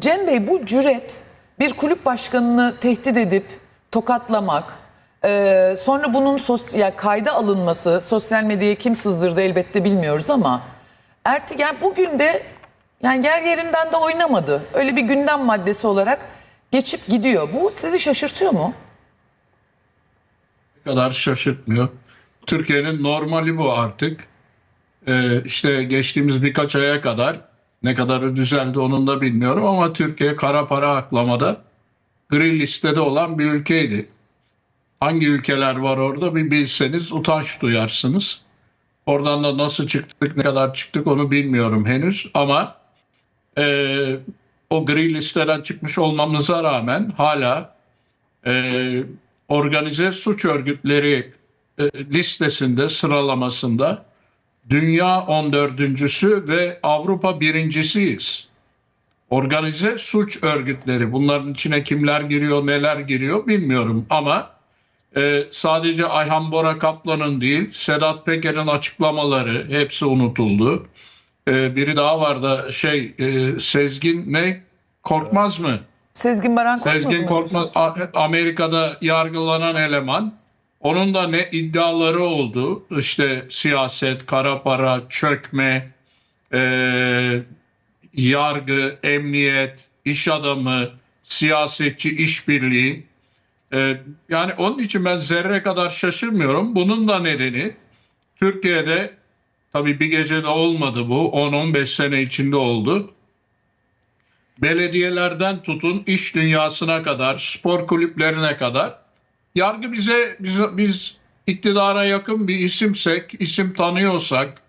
Cem Bey bu cüret bir kulüp başkanını tehdit edip tokatlamak, e, sonra bunun sos, ya kayda alınması, sosyal medyaya kim sızdırdı elbette bilmiyoruz ama Erti yani bugün de yani yer yerinden de oynamadı. Öyle bir gündem maddesi olarak geçip gidiyor. Bu sizi şaşırtıyor mu? kadar şaşırtmıyor. Türkiye'nin normali bu artık. Ee, işte geçtiğimiz birkaç aya kadar ne kadarı düzeldi onun da bilmiyorum ama Türkiye kara para aklamada gri listede olan bir ülkeydi. Hangi ülkeler var orada bir bilseniz utanç duyarsınız. Oradan da nasıl çıktık, ne kadar çıktık onu bilmiyorum henüz ama e, o gri listeden çıkmış olmamıza rağmen hala e, organize suç örgütleri e, listesinde sıralamasında dünya 14.sü ve Avrupa birincisiyiz. Organize suç örgütleri bunların içine kimler giriyor neler giriyor bilmiyorum ama e, sadece Ayhan Bora Kaplan'ın değil Sedat Peker'in açıklamaları hepsi unutuldu. E, biri daha var da şey e, Sezgin ne Korkmaz mı? Sezgin Baran Korkmaz Sezgin mı Korkmaz Amerika'da yargılanan eleman. Onun da ne iddiaları oldu. İşte siyaset, kara para, çökme, eee, yargı, emniyet, iş adamı, siyasetçi, işbirliği. Eee, yani onun için ben zerre kadar şaşırmıyorum. Bunun da nedeni Türkiye'de tabii bir gecede olmadı bu. 10-15 sene içinde oldu belediyelerden tutun iş dünyasına kadar, spor kulüplerine kadar yargı bize biz, biz iktidara yakın bir isimsek, isim tanıyorsak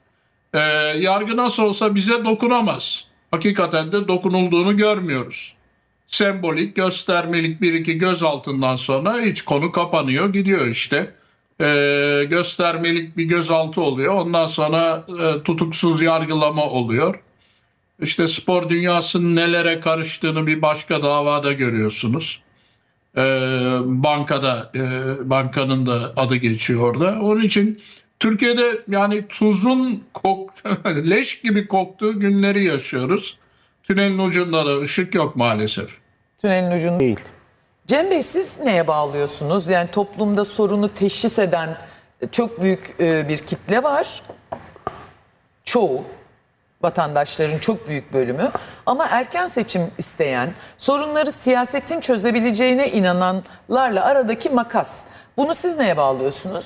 e, yargı nasıl olsa bize dokunamaz. Hakikaten de dokunulduğunu görmüyoruz. Sembolik, göstermelik bir iki göz altından sonra hiç konu kapanıyor gidiyor işte. E, göstermelik bir gözaltı oluyor. Ondan sonra e, tutuksuz yargılama oluyor. İşte spor dünyasının nelere karıştığını bir başka davada görüyorsunuz. Ee, bankada, e, bankanın da adı geçiyor orada. Onun için Türkiye'de yani tuzun kok, leş gibi koktuğu günleri yaşıyoruz. Tünelin ucunda da ışık yok maalesef. Tünelin ucunda. Değil. Cem Bey siz neye bağlıyorsunuz? Yani toplumda sorunu teşhis eden çok büyük e, bir kitle var. Çoğu vatandaşların çok büyük bölümü ama erken seçim isteyen, sorunları siyasetin çözebileceğine inananlarla aradaki makas. Bunu siz neye bağlıyorsunuz?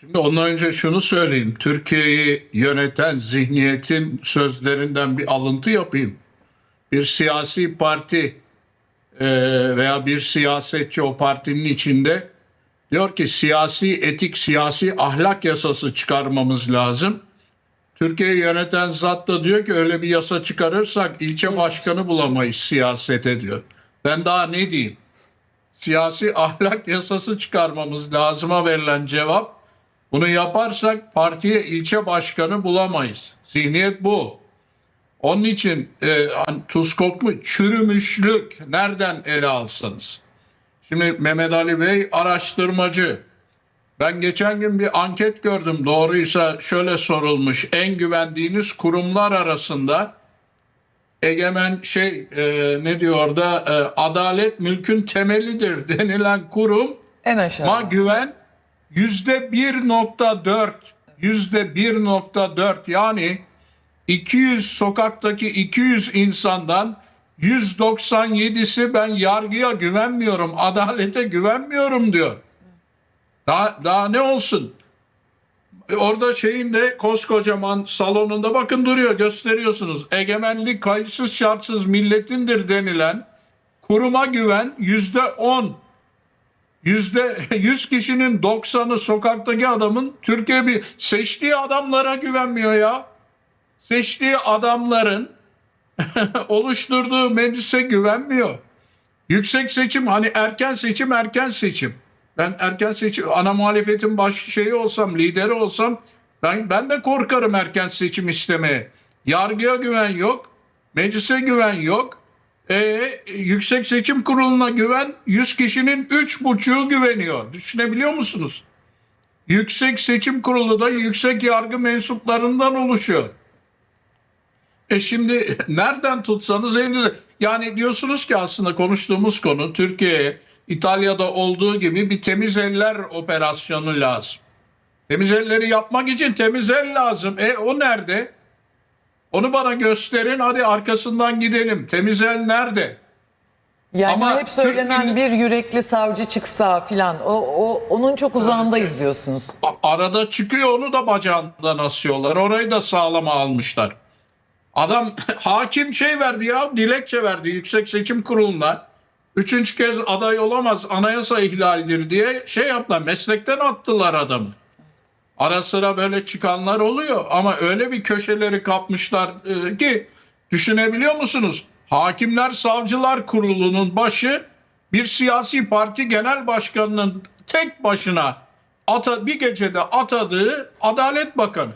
Şimdi ondan önce şunu söyleyeyim. Türkiye'yi yöneten zihniyetin sözlerinden bir alıntı yapayım. Bir siyasi parti e, veya bir siyasetçi o partinin içinde diyor ki siyasi etik, siyasi ahlak yasası çıkarmamız lazım. Türkiye'yi yöneten zat da diyor ki öyle bir yasa çıkarırsak ilçe başkanı bulamayız siyasete diyor. Ben daha ne diyeyim? Siyasi ahlak yasası çıkarmamız lazıma verilen cevap bunu yaparsak partiye ilçe başkanı bulamayız. Zihniyet bu. Onun için e, tuz kokmuş, çürümüşlük nereden ele alsanız. Şimdi Mehmet Ali Bey araştırmacı. Ben geçen gün bir anket gördüm. Doğruysa şöyle sorulmuş. En güvendiğiniz kurumlar arasında egemen şey e, ne diyor orada E, adalet mülkün temelidir denilen kurum En aşağı. Ma güven yüzde 1.4 yüzde 1.4 yani 200 sokaktaki 200 insandan 197'si ben yargıya güvenmiyorum, adalete güvenmiyorum diyor. Daha, daha ne olsun? E, Orada şeyin de koskocaman salonunda bakın duruyor gösteriyorsunuz. Egemenlik kayıtsız şartsız milletindir denilen kuruma güven yüzde 10. Yüzde 100 kişinin 90'ı sokaktaki adamın Türkiye bir seçtiği adamlara güvenmiyor ya. Seçtiği adamların oluşturduğu meclise güvenmiyor. Yüksek seçim hani erken seçim erken seçim. Ben erken seçim ana muhalefetin baş şeyi olsam lideri olsam ben ben de korkarım erken seçim istemeye. Yargıya güven yok. Meclise güven yok. E, yüksek Seçim Kurulu'na güven 100 kişinin 3,5'u güveniyor. Düşünebiliyor musunuz? Yüksek Seçim Kurulu da yüksek yargı mensuplarından oluşuyor. E şimdi nereden tutsanız elinizde. Yani diyorsunuz ki aslında konuştuğumuz konu Türkiye'ye İtalya'da olduğu gibi bir temiz eller operasyonu lazım. Temiz elleri yapmak için temiz el lazım. E o nerede? Onu bana gösterin hadi arkasından gidelim. Temiz el nerede? Yani Ama hep söylenen Türk bir yürekli savcı çıksa filan o, o onun çok uzağındayız diyorsunuz. Arada çıkıyor onu da bacağından asıyorlar. Orayı da sağlama almışlar. Adam hakim şey verdi ya dilekçe verdi Yüksek Seçim Kurulu'na. Üçüncü kez aday olamaz anayasa ihlalidir diye şey yaptılar meslekten attılar adamı. Ara sıra böyle çıkanlar oluyor ama öyle bir köşeleri kapmışlar e, ki düşünebiliyor musunuz? Hakimler Savcılar Kurulu'nun başı bir siyasi parti genel başkanının tek başına ata, bir gecede atadığı Adalet Bakanı.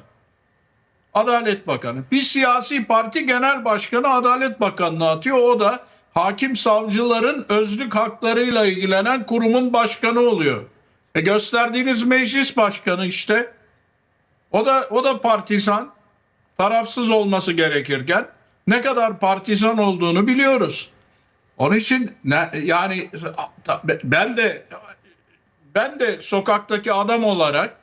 Adalet Bakanı. Bir siyasi parti genel başkanı Adalet Bakanı'na atıyor. O da hakim savcıların özlük haklarıyla ilgilenen kurumun başkanı oluyor. E gösterdiğiniz meclis başkanı işte. O da o da partizan. Tarafsız olması gerekirken ne kadar partizan olduğunu biliyoruz. Onun için ne, yani ben de ben de sokaktaki adam olarak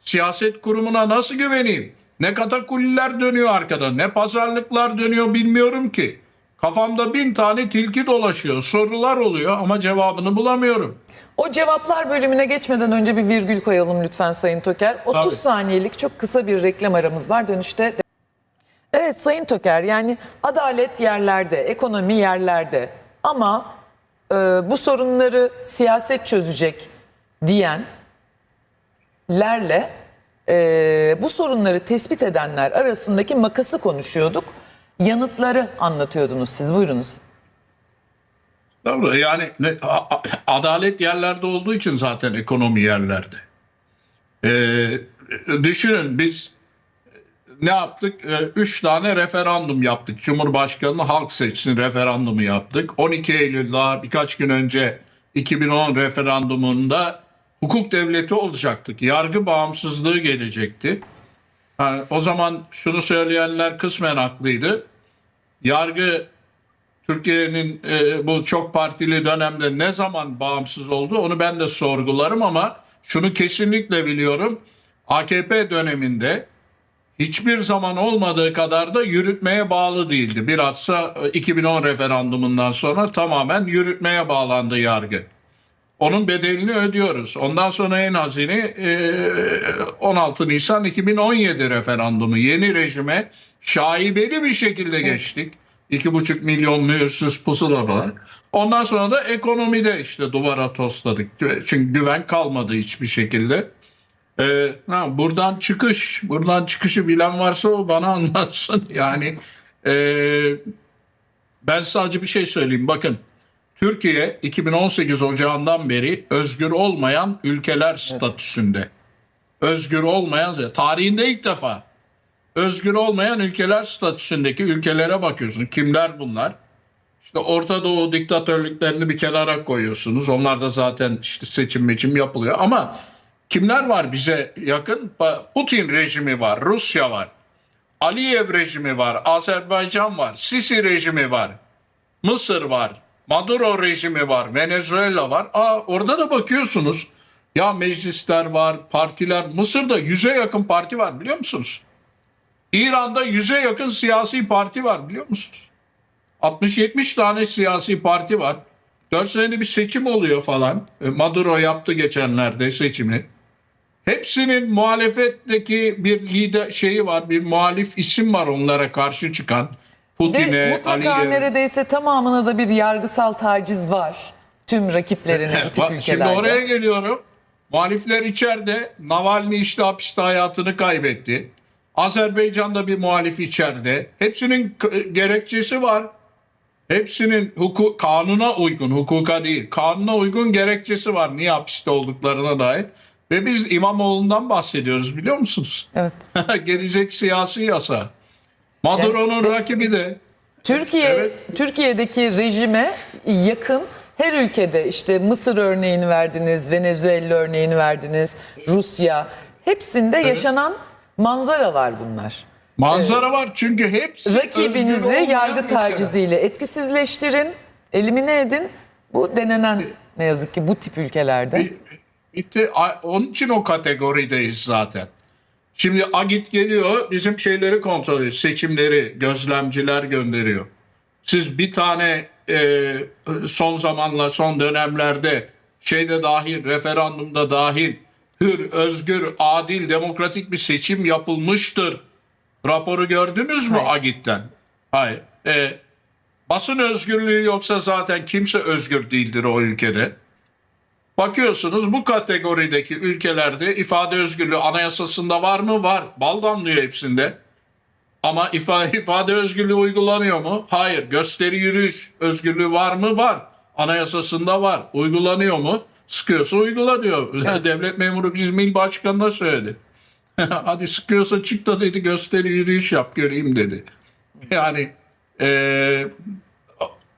siyaset kurumuna nasıl güveneyim? Ne katakulliler dönüyor arkada, ne pazarlıklar dönüyor bilmiyorum ki. Kafamda bin tane tilki dolaşıyor, sorular oluyor ama cevabını bulamıyorum. O cevaplar bölümüne geçmeden önce bir virgül koyalım lütfen Sayın Töker. 30 Tabii. saniyelik çok kısa bir reklam aramız var dönüşte. Evet Sayın Töker yani adalet yerlerde, ekonomi yerlerde ama e, bu sorunları siyaset çözecek diyenlerle e, bu sorunları tespit edenler arasındaki makası konuşuyorduk. Yanıtları anlatıyordunuz siz buyurunuz. Doğru. Yani adalet yerlerde olduğu için zaten ekonomi yerlerde. Ee, düşünün biz ne yaptık? Ee, üç tane referandum yaptık. Cumhurbaşkanı halk seçsin referandumu yaptık. 12 Eylül daha birkaç gün önce 2010 referandumunda hukuk devleti olacaktık. Yargı bağımsızlığı gelecekti. Ha, o zaman şunu söyleyenler kısmen haklıydı. Yargı Türkiye'nin e, bu çok partili dönemde ne zaman bağımsız oldu onu ben de sorgularım ama şunu kesinlikle biliyorum. AKP döneminde hiçbir zaman olmadığı kadar da yürütmeye bağlı değildi. Bilhassa e, 2010 referandumundan sonra tamamen yürütmeye bağlandı yargı. Onun bedelini ödüyoruz. Ondan sonra en azini e, 16 Nisan 2017 referandumu yeni rejime şaibeli bir şekilde geçtik. 2,5 milyon mühürsüz pusula var. Ondan sonra da ekonomide işte duvara tosladık. Çünkü güven kalmadı hiçbir şekilde. Ee, ha, buradan çıkış, buradan çıkışı bilen varsa o bana anlatsın. Yani e, ben sadece bir şey söyleyeyim. Bakın Türkiye 2018 Ocağı'ndan beri özgür olmayan ülkeler statüsünde. Özgür olmayan, tarihinde ilk defa özgür olmayan ülkeler statüsündeki ülkelere bakıyorsun. Kimler bunlar? İşte Orta Doğu diktatörlüklerini bir kenara koyuyorsunuz. Onlar da zaten işte seçim meçim yapılıyor. Ama kimler var bize yakın? Putin rejimi var, Rusya var. Aliyev rejimi var, Azerbaycan var, Sisi rejimi var, Mısır var, Maduro rejimi var, Venezuela var. Aa, orada da bakıyorsunuz. Ya meclisler var, partiler. Mısır'da yüze yakın parti var biliyor musunuz? İran'da yüze yakın siyasi parti var biliyor musunuz? 60-70 tane siyasi parti var. 4 senede bir seçim oluyor falan. E, Maduro yaptı geçenlerde seçimi. Hepsinin muhalefetteki bir lider şeyi var, bir muhalif isim var onlara karşı çıkan. Ve Putin'e, mutlaka Aliyev. neredeyse tamamına da bir yargısal taciz var. Tüm rakiplerine bu tip Bak, ülkelerde. Şimdi oraya geliyorum. Muhalifler içeride. Navalny işte hapiste hayatını kaybetti. Azerbaycan'da bir muhalif içeride. Hepsinin gerekçesi var. Hepsinin hukuk, kanuna uygun, hukuka değil, kanuna uygun gerekçesi var. Niye hapiste olduklarına dair. Ve biz İmamoğlu'ndan bahsediyoruz biliyor musunuz? Evet. Gelecek siyasi yasa. Maduro'nun rakibi de Türkiye Evet. Türkiye'deki rejime yakın her ülkede işte Mısır örneğini verdiniz, Venezuela örneğini verdiniz, Rusya hepsinde yaşanan manzaralar bunlar. Manzara var çünkü hepsi Rakibinizi yargı ülkeler. taciziyle etkisizleştirin, elimine edin. Bu denenen ne yazık ki bu tip ülkelerde. Bitti. Onun için o kategorideyiz zaten. Şimdi Agit geliyor bizim şeyleri kontrol ediyor. Seçimleri gözlemciler gönderiyor. Siz bir tane e, son zamanla son dönemlerde şeyde dahil referandumda dahil hür, özgür, adil, demokratik bir seçim yapılmıştır. Raporu gördünüz mü Hayır. Agit'ten? Hayır. E, basın özgürlüğü yoksa zaten kimse özgür değildir o ülkede. Bakıyorsunuz bu kategorideki ülkelerde ifade özgürlüğü anayasasında var mı? Var. Bal damlıyor hepsinde. Ama ifade, ifade özgürlüğü uygulanıyor mu? Hayır. Gösteri yürüyüş özgürlüğü var mı? Var. Anayasasında var. Uygulanıyor mu? Sıkıyorsa uygula diyor. Devlet memuru bizim il başkanına söyledi. Hadi sıkıyorsa çık da dedi gösteri yürüyüş yap göreyim dedi. Yani eee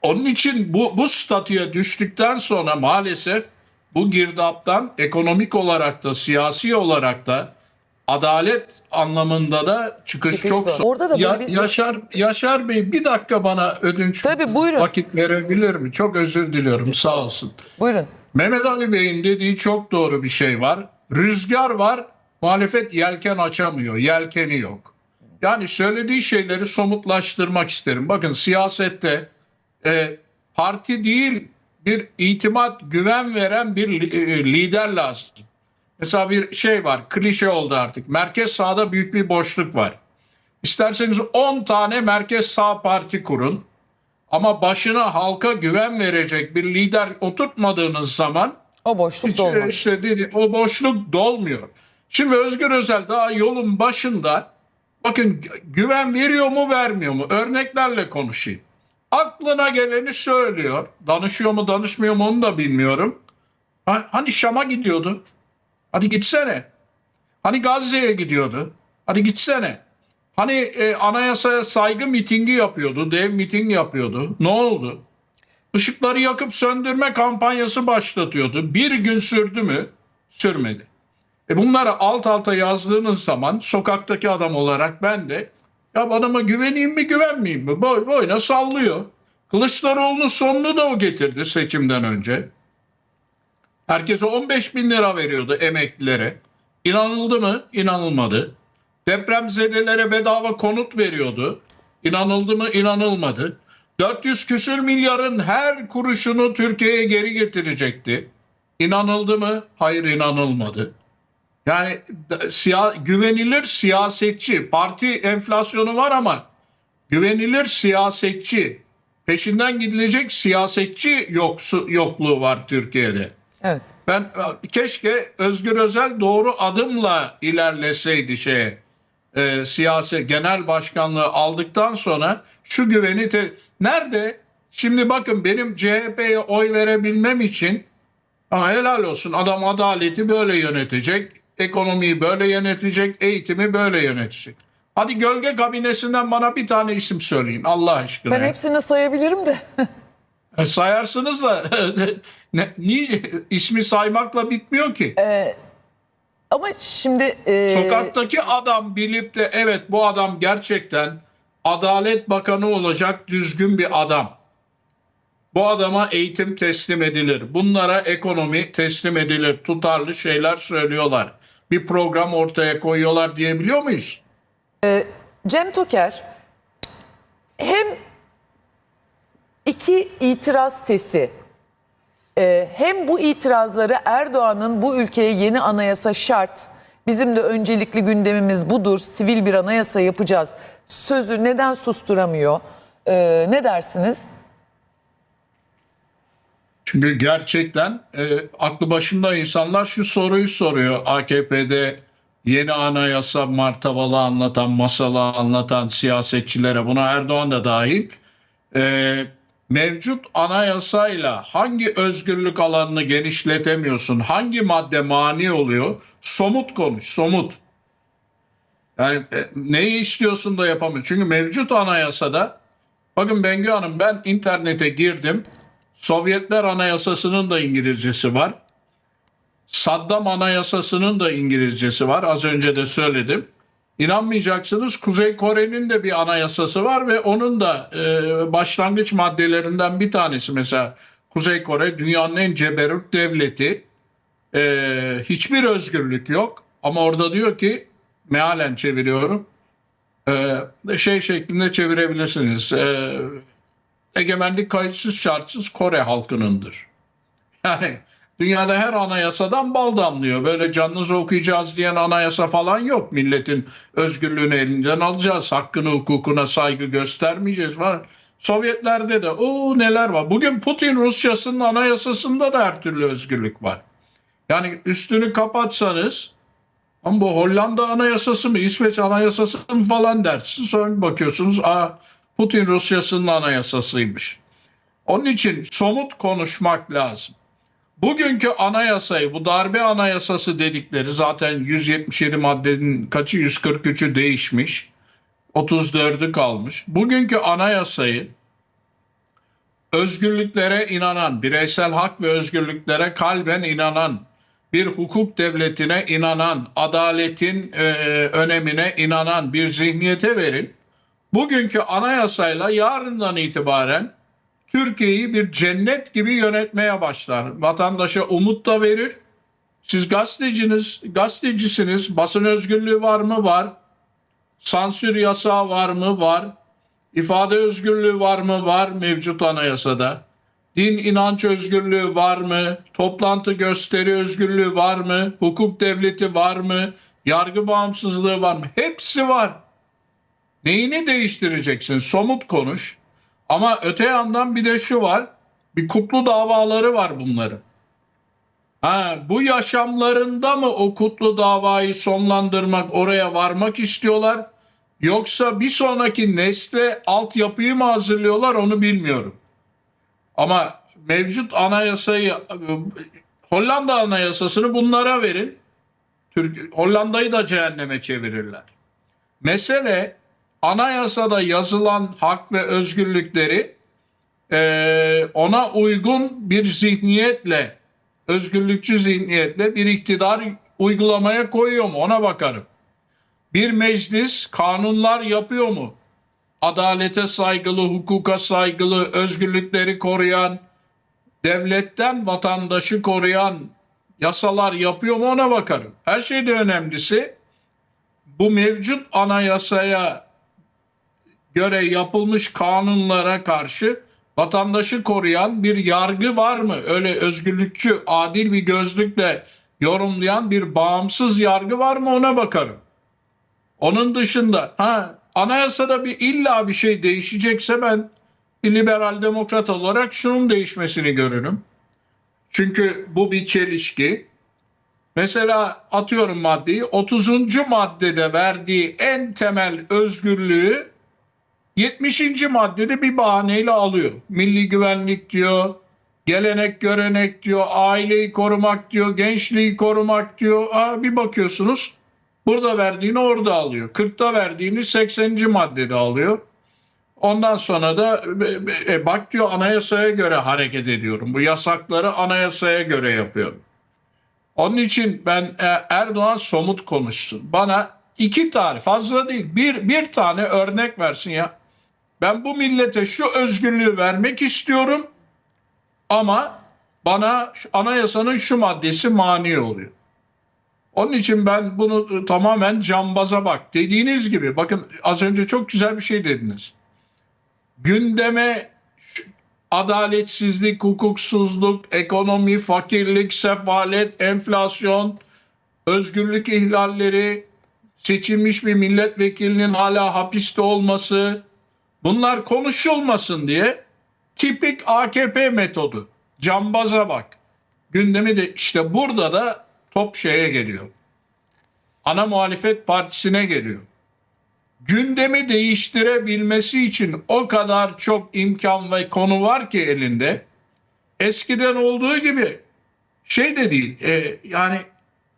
onun için bu, bu statüye düştükten sonra maalesef bu girdaptan ekonomik olarak da siyasi olarak da adalet anlamında da çıkış, Çıkış çok zor. Orada da Ya- bir- Yaşar, Yaşar Bey bir dakika bana ödünç Tabii, buyurun. vakit verebilir mi? Çok özür diliyorum sağ olsun. Buyurun. Mehmet Ali Bey'in dediği çok doğru bir şey var. Rüzgar var, muhalefet yelken açamıyor, yelkeni yok. Yani söylediği şeyleri somutlaştırmak isterim. Bakın siyasette e, parti değil bir itimat, güven veren bir e, lider lazım. Mesela bir şey var, klişe oldu artık. Merkez sağda büyük bir boşluk var. İsterseniz 10 tane merkez sağ parti kurun. Ama başına halka güven verecek bir lider oturtmadığınız zaman O boşluk hiç, dolmaz. işte dedi, o boşluk dolmuyor. Şimdi Özgür Özel daha yolun başında bakın gü- güven veriyor mu vermiyor mu? Örneklerle konuşayım. Aklına geleni söylüyor. Danışıyor mu danışmıyor mu onu da bilmiyorum. Ha- Hani Şam'a gidiyordu. Hadi gitsene. Hani Gazze'ye gidiyordu. Hadi gitsene. Hani e, anayasaya saygı mitingi yapıyordu. Dev miting yapıyordu. Ne oldu? Işıkları yakıp söndürme kampanyası başlatıyordu. Bir gün sürdü mü? Sürmedi. E bunları alt alta yazdığınız zaman sokaktaki adam olarak ben de ya adama güveneyim mi güvenmeyeyim mi? Boy boyuna sallıyor. Kılıçdaroğlu'nun sonunu da o getirdi seçimden önce. Herkese 15 bin lira veriyordu emeklilere. İnanıldı mı? İnanılmadı. Depremzedelere bedava konut veriyordu. İnanıldı mı? İnanılmadı. 400 küsür milyarın her kuruşunu Türkiye'ye geri getirecekti. İnanıldı mı? Hayır inanılmadı. Yani siya, güvenilir siyasetçi, parti enflasyonu var ama güvenilir siyasetçi, peşinden gidilecek siyasetçi yoksu, yokluğu var Türkiye'de. Evet. Ben keşke Özgür Özel doğru adımla ilerleseydi şeye e, siyasi genel başkanlığı aldıktan sonra şu güveni te- nerede? Şimdi bakın benim CHP'ye oy verebilmem için ama helal olsun adam adaleti böyle yönetecek, ekonomiyi böyle yönetecek, eğitimi böyle yönetecek. Hadi gölge kabinesinden bana bir tane isim söyleyin Allah aşkına. Ben hepsini sayabilirim de. E, Sayarsınız da ne, niye ismi saymakla bitmiyor ki. Ama şimdi e, Sokaktaki adam bilip de evet bu adam gerçekten Adalet Bakanı olacak düzgün bir adam. Bu adama eğitim teslim edilir. Bunlara ekonomi teslim edilir. Tutarlı şeyler söylüyorlar. Bir program ortaya koyuyorlar diyebiliyor muyuz? Cem Toker hem iki itiraz sesi e, hem bu itirazları Erdoğan'ın bu ülkeye yeni anayasa şart, bizim de öncelikli gündemimiz budur, sivil bir anayasa yapacağız sözü neden susturamıyor? E, ne dersiniz? Çünkü gerçekten e, aklı başında insanlar şu soruyu soruyor. AKP'de yeni anayasa martavalı anlatan, masalı anlatan siyasetçilere buna Erdoğan da dahil. E, mevcut anayasayla hangi özgürlük alanını genişletemiyorsun? Hangi madde mani oluyor? Somut konuş, somut. Yani e, neyi istiyorsun da yapamıyorsun? Çünkü mevcut anayasada bakın Bengü Hanım ben internete girdim. Sovyetler Anayasası'nın da İngilizcesi var. Saddam Anayasası'nın da İngilizcesi var. Az önce de söyledim. İnanmayacaksınız Kuzey Kore'nin de bir anayasası var ve onun da e, başlangıç maddelerinden bir tanesi mesela Kuzey Kore dünyanın en ceberut devleti. E, hiçbir özgürlük yok ama orada diyor ki mealen çeviriyorum e, şey şeklinde çevirebilirsiniz. E, egemenlik kayıtsız şartsız Kore halkınındır. Yani dünyada her anayasadan bal damlıyor. Böyle canınızı okuyacağız diyen anayasa falan yok. Milletin özgürlüğünü elinden alacağız. Hakkını hukukuna saygı göstermeyeceğiz. Var. Sovyetlerde de o neler var. Bugün Putin Rusyası'nın anayasasında da her türlü özgürlük var. Yani üstünü kapatsanız ama bu Hollanda anayasası mı, İsveç anayasası mı falan dersin. Sonra bakıyorsunuz aa, Putin Rusyası'nın anayasasıymış. Onun için somut konuşmak lazım. Bugünkü anayasayı, bu darbe anayasası dedikleri zaten 177 maddenin kaçı 143'ü değişmiş. 34'ü kalmış. Bugünkü anayasayı özgürlüklere inanan, bireysel hak ve özgürlüklere kalben inanan, bir hukuk devletine inanan, adaletin e, önemine inanan bir zihniyete verin. Bugünkü anayasayla yarından itibaren Türkiye'yi bir cennet gibi yönetmeye başlar. Vatandaşa umut da verir. Siz gazeteciniz, gazetecisiniz. Basın özgürlüğü var mı? Var. Sansür yasağı var mı? Var. İfade özgürlüğü var mı? Var mevcut anayasada. Din inanç özgürlüğü var mı? Toplantı gösteri özgürlüğü var mı? Hukuk devleti var mı? Yargı bağımsızlığı var mı? Hepsi var. Neyini değiştireceksin? Somut konuş. Ama öte yandan bir de şu var. Bir kutlu davaları var bunların. Ha, bu yaşamlarında mı o kutlu davayı sonlandırmak, oraya varmak istiyorlar? Yoksa bir sonraki nesle altyapıyı mı hazırlıyorlar onu bilmiyorum. Ama mevcut anayasayı Hollanda anayasasını bunlara verin. Türk Hollanda'yı da cehenneme çevirirler. Mesele anayasada yazılan hak ve özgürlükleri e, ona uygun bir zihniyetle, özgürlükçü zihniyetle bir iktidar uygulamaya koyuyor mu ona bakarım. Bir meclis kanunlar yapıyor mu? Adalete saygılı, hukuka saygılı, özgürlükleri koruyan, devletten vatandaşı koruyan yasalar yapıyor mu ona bakarım. Her şeyde önemlisi bu mevcut anayasaya göre yapılmış kanunlara karşı vatandaşı koruyan bir yargı var mı? Öyle özgürlükçü, adil bir gözlükle yorumlayan bir bağımsız yargı var mı ona bakarım. Onun dışında ha anayasada bir illa bir şey değişecekse ben bir liberal demokrat olarak şunun değişmesini görürüm. Çünkü bu bir çelişki. Mesela atıyorum maddeyi 30. maddede verdiği en temel özgürlüğü 70. maddede bir bahaneyle alıyor. Milli güvenlik diyor, gelenek görenek diyor, aileyi korumak diyor, gençliği korumak diyor. Aa, bir bakıyorsunuz burada verdiğini orada alıyor. 40'ta verdiğini 80. maddede alıyor. Ondan sonra da e, bak diyor anayasaya göre hareket ediyorum. Bu yasakları anayasaya göre yapıyorum. Onun için ben e, Erdoğan somut konuşsun. Bana iki tane fazla değil bir, bir tane örnek versin ya. Ben bu millete şu özgürlüğü vermek istiyorum ama bana anayasanın şu maddesi mani oluyor. Onun için ben bunu tamamen cambaza bak. Dediğiniz gibi bakın az önce çok güzel bir şey dediniz. Gündeme adaletsizlik, hukuksuzluk, ekonomi, fakirlik, sefalet, enflasyon, özgürlük ihlalleri, seçilmiş bir milletvekilinin hala hapiste olması, bunlar konuşulmasın diye tipik AKP metodu. Cambaza bak. Gündemi de işte burada da top şeye geliyor. Ana muhalefet partisine geliyor gündemi değiştirebilmesi için o kadar çok imkan ve konu var ki elinde. Eskiden olduğu gibi şey de değil. E, yani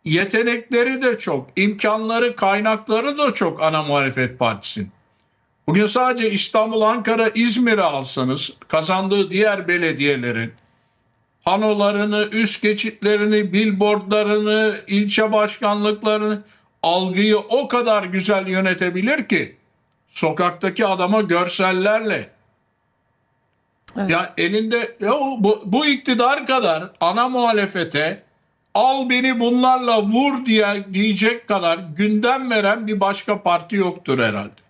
yetenekleri de çok, imkanları, kaynakları da çok ana muhalefet partisinin. Bugün sadece İstanbul, Ankara, İzmir'i alsanız kazandığı diğer belediyelerin panolarını, üst geçitlerini, billboardlarını, ilçe başkanlıklarını algıyı o kadar güzel yönetebilir ki sokaktaki adama görsellerle ya elinde ya bu, bu iktidar kadar ana muhalefete al beni bunlarla vur diye diyecek kadar gündem veren bir başka parti yoktur herhalde.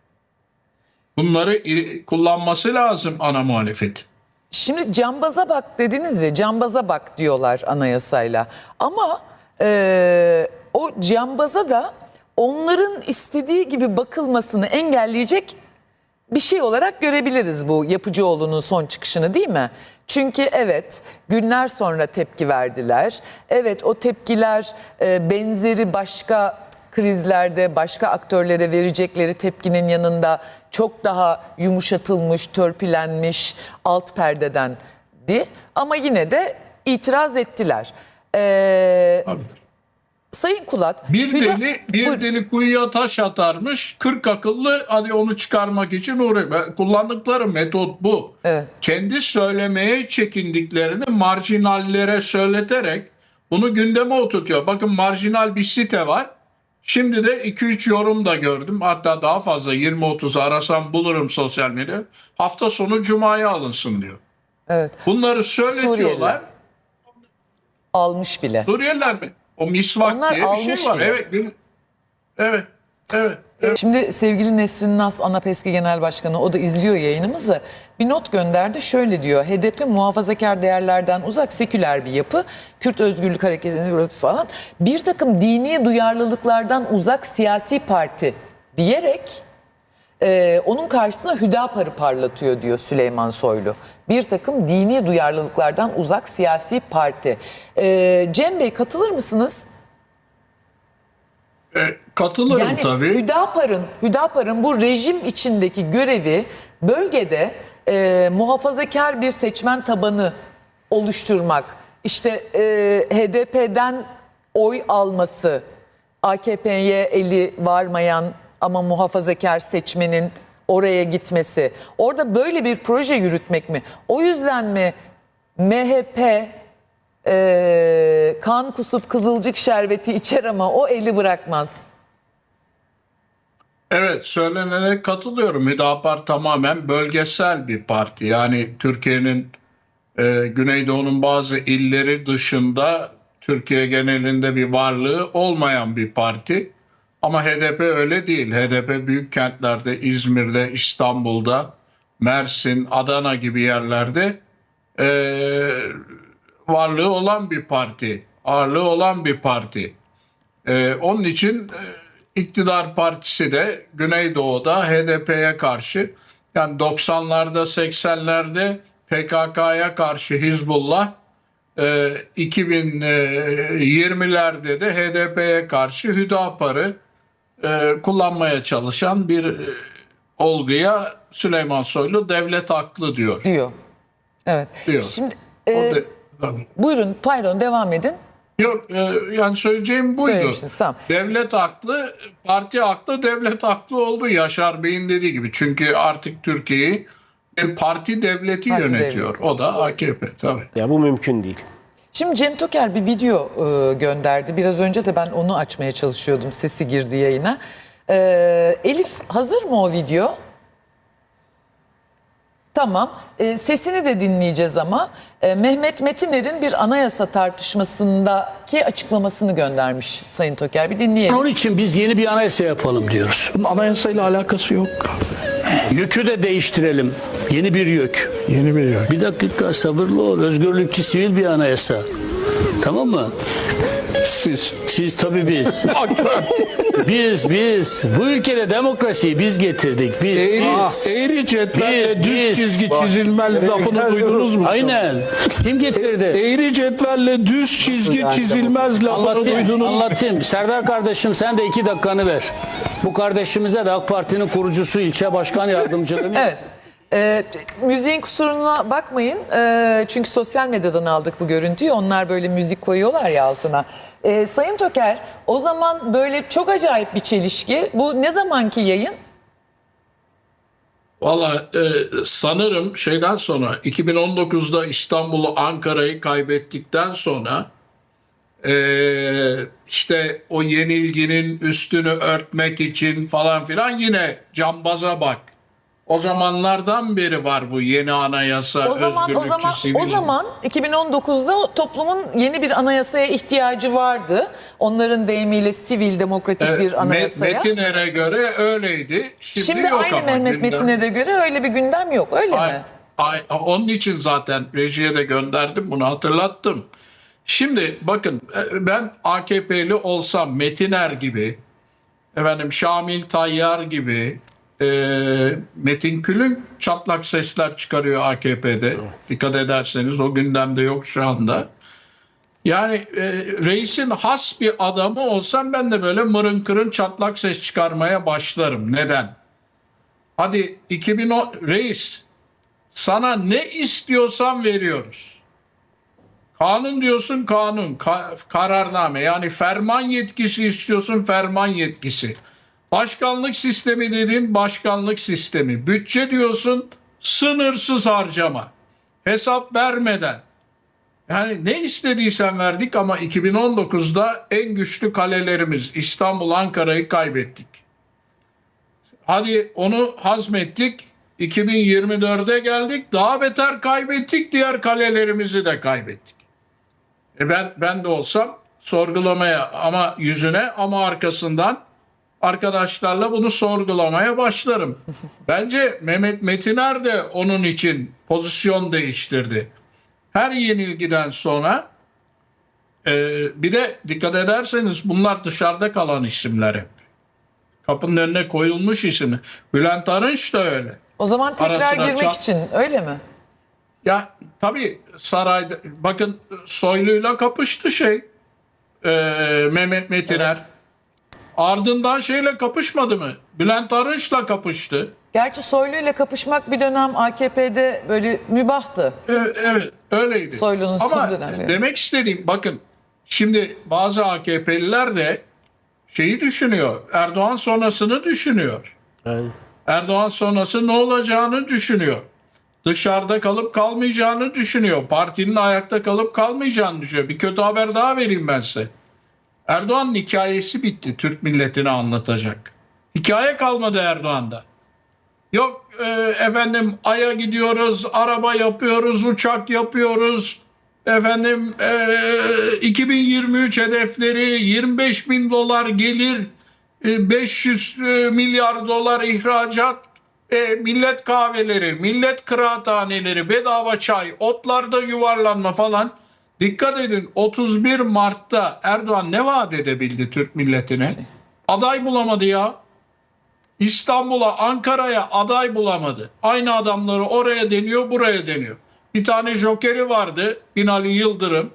Bunları kullanması lazım ana muhalefet. Şimdi cambaza bak dediniz ya cambaza bak diyorlar anayasayla. Ama e, o cambaza da onların istediği gibi bakılmasını engelleyecek bir şey olarak görebiliriz bu Yapıcıoğlu'nun son çıkışını değil mi? Çünkü evet günler sonra tepki verdiler. Evet o tepkiler e, benzeri başka krizlerde başka aktörlere verecekleri tepkinin yanında çok daha yumuşatılmış, törpülenmiş alt perdedendi. Ama yine de itiraz ettiler. Ee, Tabii. Sayın Kulat, Bir Hüda- deli bir Buyurun. deli kuyuya taş atarmış. 40 akıllı hadi onu çıkarmak için uğraşıyor. Kullandıkları metot bu. Evet. Kendi söylemeye çekindiklerini marjinallere söyleterek bunu gündeme oturtuyor. Bakın marjinal bir site var. Şimdi de 2-3 yorum da gördüm. Hatta daha fazla 20-30 arasam bulurum sosyal medya. Hafta sonu cumaya alınsın diyor. evet, Bunları söyletiyorlar. Suriyeliler. almış bile. Suriyeliler mi? O misvak Onlar diye bir şey var. bile. Evet. Evet. Evet. Şimdi sevgili Nesrin Nas, ANAP eski genel başkanı, o da izliyor yayınımızı. Bir not gönderdi, şöyle diyor. HDP muhafazakar değerlerden uzak seküler bir yapı. Kürt Özgürlük Hareketi'nin falan. Bir takım dini duyarlılıklardan uzak siyasi parti diyerek e, onun karşısına Hüdapar'ı parlatıyor diyor Süleyman Soylu. Bir takım dini duyarlılıklardan uzak siyasi parti. E, Cem Bey katılır mısınız? E, katılırım Yani tabii. Hüdapar'ın Hüdapar'ın bu rejim içindeki görevi bölgede e, muhafazakar bir seçmen tabanı oluşturmak, işte e, HDP'den oy alması, AKP'ye eli varmayan ama muhafazakar seçmenin oraya gitmesi, orada böyle bir proje yürütmek mi? O yüzden mi MHP e, kan kusup kızılcık şerbeti içer ama o eli bırakmaz? Evet söylenene katılıyorum. Hüdapar tamamen bölgesel bir parti. Yani Türkiye'nin e, Güneydoğu'nun bazı illeri dışında Türkiye genelinde bir varlığı olmayan bir parti. Ama HDP öyle değil. HDP büyük kentlerde, İzmir'de, İstanbul'da, Mersin, Adana gibi yerlerde e, varlığı olan bir parti. Ağırlığı olan bir parti. Ee, onun için e, iktidar partisi de Güneydoğu'da HDP'ye karşı yani 90'larda 80'lerde PKK'ya karşı Hizbullah e, 2020'lerde de HDP'ye karşı Hüdapar'ı e, kullanmaya çalışan bir e, olguya Süleyman Soylu devlet haklı diyor. diyor. Evet. Diyor. Şimdi O e, de- tabii. buyurun pardon devam edin. Yok e, yani söyleyeceğim buydu. Tamam. Devlet haklı, parti haklı, devlet haklı oldu Yaşar Bey'in dediği gibi. Çünkü artık Türkiye'yi bir parti devleti Parti yönetiyor. devleti. O da AKP tabii. Ya bu mümkün değil. Şimdi Cem Toker bir video e, gönderdi. Biraz önce de ben onu açmaya çalışıyordum. Sesi girdi yayına. E, Elif hazır mı o video? Tamam. E, sesini de dinleyeceğiz ama e, Mehmet Metiner'in bir anayasa tartışmasındaki açıklamasını göndermiş Sayın Toker. Bir dinleyelim. Onun için biz yeni bir anayasa yapalım diyoruz. Anayasayla alakası yok. Yükü de değiştirelim. Yeni bir yük. Yeni bir yer. Bir dakika sabırlı ol. Özgürlükçü sivil bir anayasa. Tamam mı? Siz. Siz tabii biz. AK Parti. Biz biz. Bu ülkede demokrasiyi biz getirdik. Biz. Eğri, biz. eğri cetvelle Biz, düz biz. çizgi çizilmez lafını duydunuz mu? Aynen. Kim getirdi? Eğri cetvelle düz çizgi çizilmez lafını Anlatayım, duydunuz mu? anlatayım. Serdar kardeşim sen de iki dakikanı ver. Bu kardeşimize de AK Parti'nin kurucusu ilçe başkan yardımcılığını Evet. E, müziğin kusuruna bakmayın. E, çünkü sosyal medyadan aldık bu görüntüyü. Onlar böyle müzik koyuyorlar ya altına. E, Sayın Toker o zaman böyle çok acayip bir çelişki. Bu ne zamanki yayın? Valla e, sanırım şeyden sonra 2019'da İstanbul'u Ankara'yı kaybettikten sonra Ee, işte o yenilginin üstünü örtmek için falan filan yine cambaza bak. O zamanlardan beri var bu yeni anayasa. O zaman o zaman o sivil- zaman 2019'da o toplumun yeni bir anayasaya ihtiyacı vardı. Onların deyimiyle sivil demokratik Evet, bir anayasaya. Metiner'e göre öyleydi. Şimdi, Şimdi yok aynı ama Mehmet. Metiner'e göre öyle bir gündem yok öyle Ay, mi? ay, onun için zaten rejiye de gönderdim bunu hatırlattım. Şimdi bakın e, ben AKP'li olsam Metiner gibi, efendim Şamil Tayyar gibi, e, Metin Külün çatlak sesler çıkarıyor AKP'de. Dikkat ederseniz o gündemde yok şu anda. Yani e, reisin has bir adamı olsam ben de böyle mırın kırın çatlak ses çıkarmaya başlarım. Neden? Hadi 2010 reis sana ne istiyorsan veriyoruz. Kanun diyorsun kanun, ka- kararname yani ferman yetkisi istiyorsun ferman yetkisi. Başkanlık sistemi dediğin başkanlık sistemi. Bütçe diyorsun sınırsız harcama. Hesap vermeden. Yani ne istediysen verdik ama 2019'da en güçlü kalelerimiz İstanbul, Ankara'yı kaybettik. Hadi onu hazmettik. 2024'e geldik. Daha beter kaybettik. Diğer kalelerimizi de kaybettik. E ben ben de olsam sorgulamaya ama yüzüne ama arkasından arkadaşlarla bunu sorgulamaya başlarım. Bence Mehmet Metiner de onun için pozisyon değiştirdi. Her yenilgiden sonra e, bir de dikkat ederseniz bunlar dışarıda kalan isimler hep. Kapının önüne koyulmuş ismi. Bülent Arınç da öyle. O zaman tekrar Arasına girmek için öyle mi? Ya tabii sarayda bakın Soylu'yla kapıştı şey e, Mehmet Metiner. Evet. Ardından şeyle kapışmadı mı? Bülent Arınç'la kapıştı. Gerçi Soylu ile kapışmak bir dönem AKP'de böyle mübahtı. E, evet öyleydi. Soylu'nun son Ama dönemleri. demek istediğim bakın şimdi bazı AKP'liler de şeyi düşünüyor. Erdoğan sonrasını düşünüyor. Erdoğan sonrası ne olacağını düşünüyor. Dışarıda kalıp kalmayacağını düşünüyor. Partinin ayakta kalıp kalmayacağını düşünüyor. Bir kötü haber daha vereyim ben size. Erdoğan'ın hikayesi bitti. Türk milletine anlatacak. Hikaye kalmadı Erdoğan'da. Yok e, efendim Ay'a gidiyoruz, araba yapıyoruz, uçak yapıyoruz. Efendim e, 2023 hedefleri 25 bin dolar gelir, e, 500 e, milyar dolar ihracat, e, millet kahveleri, millet kıraathaneleri, bedava çay, otlarda yuvarlanma falan. Dikkat edin 31 Mart'ta Erdoğan ne vaat edebildi Türk milletine? Aday bulamadı ya. İstanbul'a, Ankara'ya aday bulamadı. Aynı adamları oraya deniyor, buraya deniyor. Bir tane jokeri vardı Binali Yıldırım.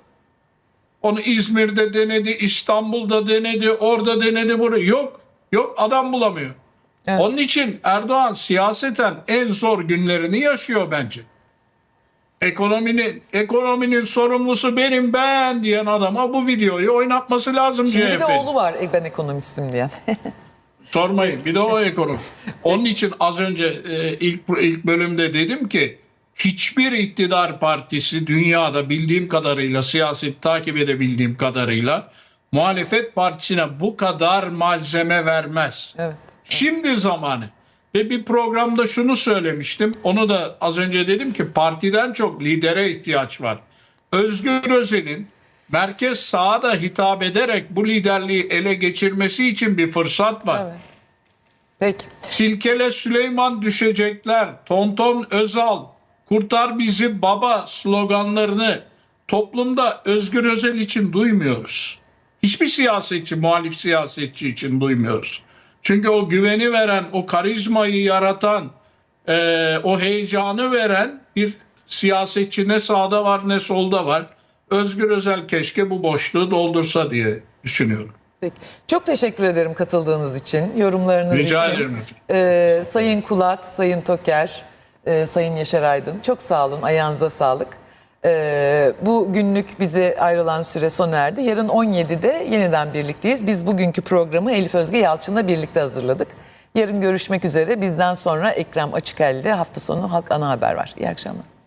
Onu İzmir'de denedi, İstanbul'da denedi, orada denedi, burada. Yok, yok adam bulamıyor. Evet. Onun için Erdoğan siyaseten en zor günlerini yaşıyor bence. Ekonominin ekonominin sorumlusu benim ben diyen adama bu videoyu oynatması lazım Şimdi bir de oğlu var e, ben ekonomistim diyen. Sormayın. Bir de o ekonomi. Onun için az önce e, ilk ilk bölümde dedim ki hiçbir iktidar partisi dünyada bildiğim kadarıyla siyaset takip edebildiğim kadarıyla muhalefet partisine bu kadar malzeme vermez. evet. Şimdi zamanı. Ve bir programda şunu söylemiştim. Onu da az önce dedim ki partiden çok lidere ihtiyaç var. Özgür Özel'in merkez sağa da hitap ederek bu liderliği ele geçirmesi için bir fırsat var. Evet. Peki. Silkele Süleyman düşecekler. Tonton Özal, kurtar bizi baba sloganlarını toplumda Özgür Özel için duymuyoruz. Hiçbir siyasetçi, muhalif siyasetçi için duymuyoruz. Çünkü o güveni veren, o karizmayı yaratan, eee, o heyecanı veren bir siyasetçi ne sağda var ne solda var. Özgür Özel keşke bu boşluğu doldursa diye düşünüyorum. Peki. Çok teşekkür ederim katıldığınız için, yorumlarınız Rica için. ederim efendim. Ee, Sayın Kulat, Sayın Toker, e, Sayın Yaşar Aydın çok sağ olun, ayağınıza sağlık. Ee, bu günlük bize ayrılan süre sona erdi. Yarın 17'de yeniden birlikteyiz. Biz bugünkü programı Elif Özge Yalçın'la birlikte hazırladık. Yarın görüşmek üzere. Bizden sonra Ekrem Açıkel'de hafta sonu Halk Ana Haber var. İyi akşamlar.